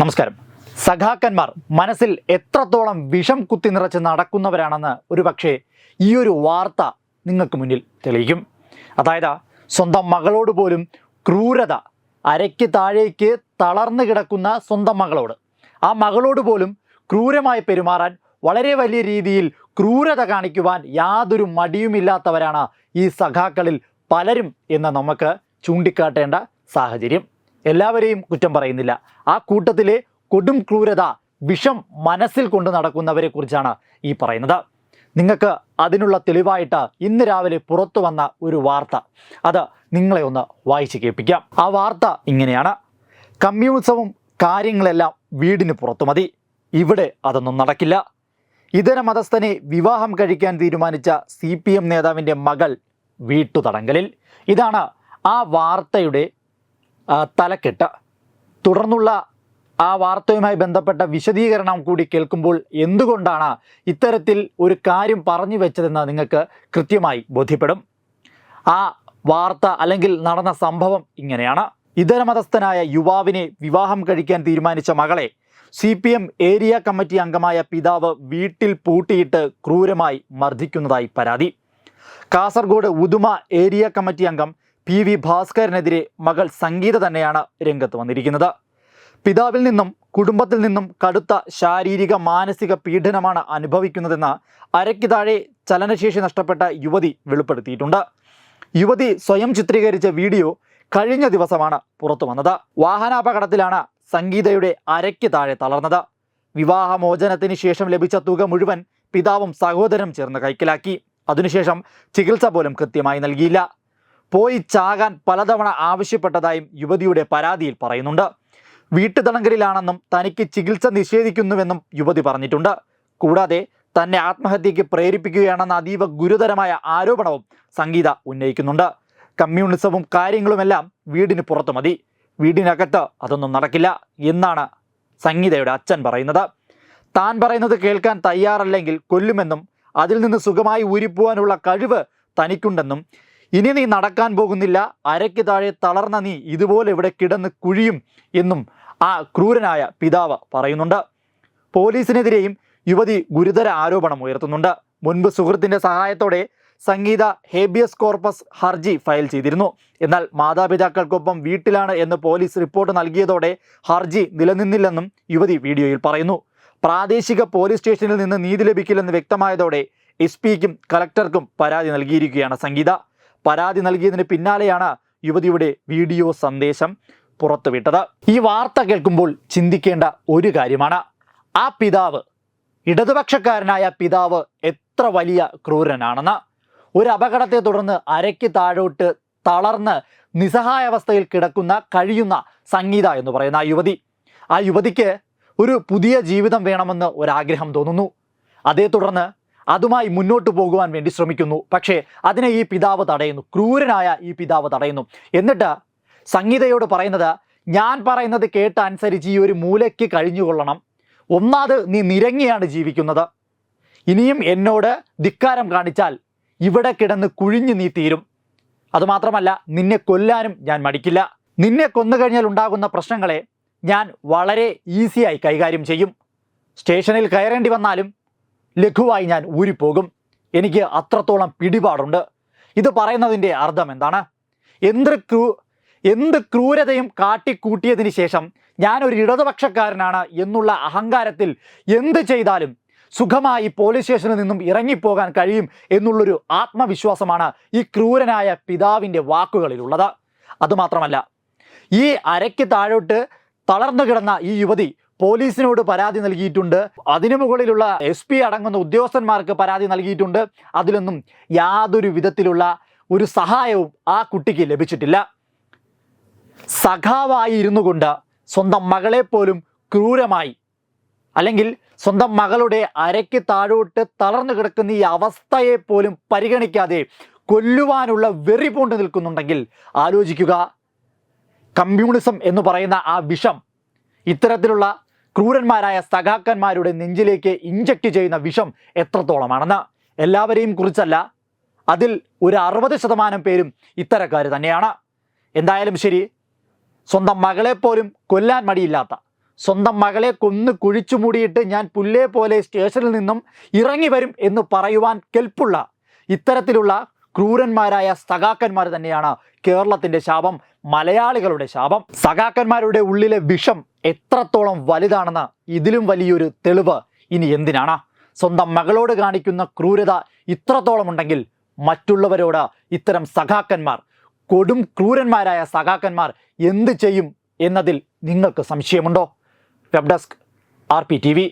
നമസ്കാരം. സഖാക്കന്മാർ മനസ്സിൽ എത്രത്തോളം വിഷം കുത്തി നിറച്ച് നടക്കുന്നവരാണെന്ന് ഒരു പക്ഷേ ഈ ഒരു വാർത്ത നിങ്ങൾക്ക് മുന്നിൽ തെളിയിക്കും. അതായത് സ്വന്തം മകളോട് പോലും ക്രൂരത അരയ്ക്ക് താഴേക്ക് തളർന്നു കിടക്കുന്ന സ്വന്തം മകളോട്. ആ മകളോട് പോലും ക്രൂരമായി പെരുമാറാൻ വളരെ വലിയ രീതിയിൽ ക്രൂരത കാണിക്കുവാൻ യാതൊരു മടിയുമില്ലാത്തവരാണ് ഈ സഖാക്കളിൽ പലരും എന്ന് നമുക്ക് ചൂണ്ടിക്കാട്ടേണ്ട സാഹചര്യം. എല്ലാവരെയും കുറ്റം പറയുന്നില്ല. ആ കൂട്ടത്തിലെ കൊടും ക്രൂരത വിഷം മനസ്സിൽ കൊണ്ട് നടക്കുന്നവരെ കുറിച്ചാണ് ഈ പറയുന്നത്. നിങ്ങൾക്ക് അതിനുള്ള തെളിവായിട്ട് ഇന്ന് രാവിലെ പുറത്തു വന്ന ഒരു വാർത്ത. അത് നിങ്ങളെ ഒന്ന് വായിച്ച് കേൾപ്പിക്കാം. ആ വാർത്ത ഇങ്ങനെയാണ്. കമ്മ്യൂണിസവും കാര്യങ്ങളെല്ലാം വീടിന് പുറത്തു മതി. ഇവിടെ അതൊന്നും നടക്കില്ല. ഇതര മതസ്ഥനെ വിവാഹം കഴിക്കാൻ തീരുമാനിച്ച സി പി എം നേതാവിന്റെ മകൾ വീട്ടുതടങ്കലിൽ. ഇതാണ് ആ വാർത്തയുടെ തലക്കെട്ട്. തുടർന്നുള്ള ആ വാർത്തയുമായി ബന്ധപ്പെട്ട വിശദീകരണം കൂടി കേൾക്കുമ്പോൾ എന്തുകൊണ്ടാണ് ഇത്തരത്തിൽ ഒരു കാര്യം പറഞ്ഞു വെച്ചതെന്ന് നിങ്ങൾക്ക് കൃത്യമായി ബോധ്യപ്പെടും. ആ വാർത്ത അല്ലെങ്കിൽ നടന്ന സംഭവം ഇങ്ങനെയാണ്. ഇതര മതസ്ഥനായ യുവാവിനെ വിവാഹം കഴിക്കാൻ തീരുമാനിച്ച മകളെ C P M area committee അംഗമായ പിതാവ് വീട്ടിൽ പൂട്ടിയിട്ട് ക്രൂരമായി മർദ്ദിക്കുന്നതായി പരാതി. കാസർഗോഡ് ഉദുമ ഏരിയ കമ്മിറ്റി അംഗം പി വി ഭാസ്കരനെതിരെ മകൾ സംഗീത തന്നെയാണ് രംഗത്ത് വന്നിരിക്കുന്നത്. പിതാവിൽ നിന്നും കുടുംബത്തിൽ നിന്നും കടുത്ത ശാരീരിക മാനസിക പീഡനമാണ് അനുഭവിക്കുന്നതെന്ന് അരയ്ക്ക് താഴെ ചലനശേഷി നഷ്ടപ്പെട്ട യുവതി വെളിപ്പെടുത്തിയിട്ടുണ്ട്. യുവതി സ്വയം ചിത്രീകരിച്ച വീഡിയോ കഴിഞ്ഞ ദിവസമാണ് പുറത്തു വന്നത്. വാഹനാപകടത്തിലാണ് സംഗീതയുടെ അരയ്ക്ക് താഴെ തളർന്നത്. വിവാഹമോചനത്തിന് ശേഷം ലഭിച്ച തുക മുഴുവൻ പിതാവും സഹോദരനും ചേർന്ന് കൈക്കലാക്കി. അതിനുശേഷം ചികിത്സ പോലും കൃത്യമായി നൽകിയില്ല. പോയി ചാകാൻ പലതവണ ആവശ്യപ്പെട്ടതായും യുവതിയുടെ പരാതിയിൽ പറയുന്നുണ്ട്. വീട്ടുതടങ്കലിലാണെന്നും തനിക്ക് ചികിത്സ നിഷേധിക്കുന്നുവെന്നും യുവതി പറഞ്ഞിട്ടുണ്ട്. കൂടാതെ തന്നെ ആത്മഹത്യയ്ക്ക് പ്രേരിപ്പിക്കുകയാണെന്ന അതീവ ഗുരുതരമായ ആരോപണവും സംഗീത ഉന്നയിക്കുന്നുണ്ട്. കമ്മ്യൂണിസവും കാര്യങ്ങളുമെല്ലാം വീടിന് പുറത്തു മതി. വീടിനകത്ത് അതൊന്നും നടക്കില്ല എന്നാണ് സംഗീതയുടെ അച്ഛൻ പറയുന്നത്. താൻ പറയുന്നത് കേൾക്കാൻ തയ്യാറല്ലെങ്കിൽ കൊല്ലുമെന്നും അതിൽ നിന്ന് സുഖമായി ഊരിപ്പോവാനുള്ള കഴിവ് തനിക്കുണ്ടെന്നും ഇനി നീ നടക്കാൻ പോകുന്നില്ല. അരയ്ക്ക് താഴെ തളർന്ന നീ ഇതുപോലെ ഇവിടെ കിടന്ന് കുഴിയും എന്നും ആ ക്രൂരനായ പിതാവ് പറയുന്നുണ്ട്. പോലീസിനെതിരെയും യുവതി ഗുരുതര ആരോപണം ഉയർത്തുന്നുണ്ട്. മുൻപ് സുഹൃത്തിന്റെ സഹായത്തോടെ സംഗീത ഹേബിയസ് കോർപ്പസ് ഹർജി ഫയൽ ചെയ്തിരുന്നു. എന്നാൽ മാതാപിതാക്കൾക്കൊപ്പം വീട്ടിലാണ് എന്ന് പോലീസ് റിപ്പോർട്ട് നൽകിയതോടെ ഹർജി നിലനിന്നില്ലെന്നും യുവതി വീഡിയോയിൽ പറയുന്നു. പ്രാദേശിക പോലീസ് സ്റ്റേഷനിൽ നിന്ന് നീതി ലഭിക്കില്ലെന്ന് വ്യക്തമായതോടെ എസ് പിക്കും കളക്ടർക്കും പരാതി നൽകിയിരിക്കുകയാണ് സംഗീത. പരാതി നൽകിയതിന് പിന്നാലെയാണ് യുവതിയുടെ വീഡിയോ സന്ദേശം പുറത്തുവിട്ടത്. ഈ വാർത്ത കേൾക്കുമ്പോൾ ചിന്തിക്കേണ്ട ഒരു കാര്യമാണ്. ആ പിതാവ് ഇടതുപക്ഷക്കാരനായ പിതാവ് എത്ര വലിയ ക്രൂരനാണെന്ന്. ഒരു അപകടത്തെ തുടർന്ന് അരയ്ക്ക് താഴോട്ട് തളർന്ന് നിസ്സഹായാവസ്ഥയിൽ കിടക്കുന്ന കഴിയുന്ന സംഗീത എന്ന് പറയുന്ന ആ യുവതി. ആ യുവതിക്ക് ഒരു പുതിയ ജീവിതം വേണമെന്ന് ഒരാഗ്രഹം തോന്നുന്നു. അതേ തുടർന്ന് അതുമായി മുന്നോട്ട് പോകുവാൻ വേണ്ടി ശ്രമിക്കുന്നു. പക്ഷേ അതിനെ ഈ പിതാവ് തടയുന്നു. ക്രൂരനായ ഈ പിതാവ് തടയുന്നു. എന്നിട്ട് സംഗീതയോട് പറയുന്നത് ഞാൻ പറയുന്നത് കേട്ട് അനുസരിച്ച് ഈ ഒരു മൂലയ്ക്ക് കഴിഞ്ഞുകൊള്ളണം. ഒന്നാത് നീ നിരങ്ങിയാണ് ജീവിക്കുന്നത്. ഇനിയും എന്നോട് ധിക്കാരം കാണിച്ചാൽ ഇവിടെ കിടന്ന് കുഴിഞ്ഞു നീ തീരും. അതുമാത്രമല്ല നിന്നെ കൊല്ലാനും ഞാൻ മടിക്കില്ല. നിന്നെ കൊന്നു കഴിഞ്ഞാൽ ഉണ്ടാകുന്ന പ്രശ്നങ്ങളെ ഞാൻ വളരെ ഈസിയായി കൈകാര്യം ചെയ്യും. സ്റ്റേഷനിൽ കയറേണ്ടി വന്നാലും ലഘുവായി ഞാൻ ഊരിപ്പോകും. എനിക്ക് അത്രത്തോളം പിടിപാടുണ്ട്. ഇത് പറയുന്നതിന്റെ അർത്ഥം എന്താണ്? എന്ത് ക്രൂ എന്ത് ക്രൂരതയും കാട്ടിക്കൂട്ടിയതിന് ശേഷം ഞാനൊരു ഇടതുപക്ഷക്കാരനാണ് എന്നുള്ള അഹങ്കാരത്തിൽ എന്ത് ചെയ്താലും സുഖമായി പോലീസ് സ്റ്റേഷനിൽ നിന്നും ഇറങ്ങിപ്പോകാൻ കഴിയും എന്നുള്ളൊരു ആത്മവിശ്വാസമാണ് ഈ ക്രൂരനായ പിതാവിന്റെ വാക്കുകളിലുള്ളത്. അതുമാത്രമല്ല ഈ അരയ്ക്ക് താഴോട്ട് തളർന്നു കിടന്ന ഈ യുവതി പോലീസിനോട് പരാതി നൽകിയിട്ടുണ്ട്. അതിനു മുകളിലുള്ള എസ് പി അടങ്ങുന്ന ഉദ്യോഗസ്ഥന്മാർക്ക് പരാതി നൽകിയിട്ടുണ്ട്. അതിലൊന്നും യാതൊരു വിധത്തിലുള്ള ഒരു സഹായവും ആ കുട്ടിക്ക് ലഭിച്ചിട്ടില്ല. സഖാവായി ഇരുന്നു കൊണ്ട് സ്വന്തം മകളെ പോലും ക്രൂരമായി അല്ലെങ്കിൽ സ്വന്തം മകളുടെ അരയ്ക്ക് താഴോട്ട് തളർന്നു കിടക്കുന്ന ഈ അവസ്ഥയെ പോലും പരിഗണിക്കാതെ കൊല്ലുവാനുള്ള വെറി പൂണ്ട് നിൽക്കുന്നുണ്ടെങ്കിൽ ആലോചിക്കുക. കമ്മ്യൂണിസം എന്ന് പറയുന്ന ആ വിഷം ഇത്തരത്തിലുള്ള ക്രൂരന്മാരായ സഖാക്കന്മാരുടെ നെഞ്ചിലേക്ക് ഇഞ്ചക്ട് ചെയ്യുന്ന വിഷം എത്രത്തോളമാണെന്ന്? എല്ലാവരെയും കുറിച്ചല്ല അതിൽ ഒരു അറുപത് ശതമാനം പേരും ഇത്തരക്കാർ തന്നെയാണ്. എന്തായാലും ശരി സ്വന്തം മകളെ പോലും കൊല്ലാൻ മടിയില്ലാത്ത സ്വന്തം മകളെ കൊന്ന് കുഴിച്ചു മൂടിയിട്ട് ഞാൻ പുല്ലേ പോലെ സ്റ്റേഷനിൽ നിന്നും ഇറങ്ങി വരും എന്ന് പറയുവാൻ കെൽപ്പുള്ള ഇത്തരത്തിലുള്ള ക്രൂരന്മാരായ സഖാക്കന്മാർ തന്നെയാണ് കേരളത്തിന്റെ ശാപം മലയാളികളുടെ ശാപം. സഖാക്കന്മാരുടെ ഉള്ളിലെ വിഷം എത്രത്തോളം വലുതാണെന്ന് ഇതിലും വലിയൊരു തെളിവ് ഇനി എന്തിനാണ്? സ്വന്തം മകളോട് കാണിക്കുന്ന ക്രൂരത ഇത്രത്തോളം ഉണ്ടെങ്കിൽ മറ്റുള്ളവരോട് ഇത്തരം സഖാക്കന്മാർ കൊടും ക്രൂരന്മാരായ സഖാക്കന്മാർ എന്ത് ചെയ്യും എന്നതിൽ നിങ്ങൾക്ക് സംശയമുണ്ടോ? Web desk R P T V.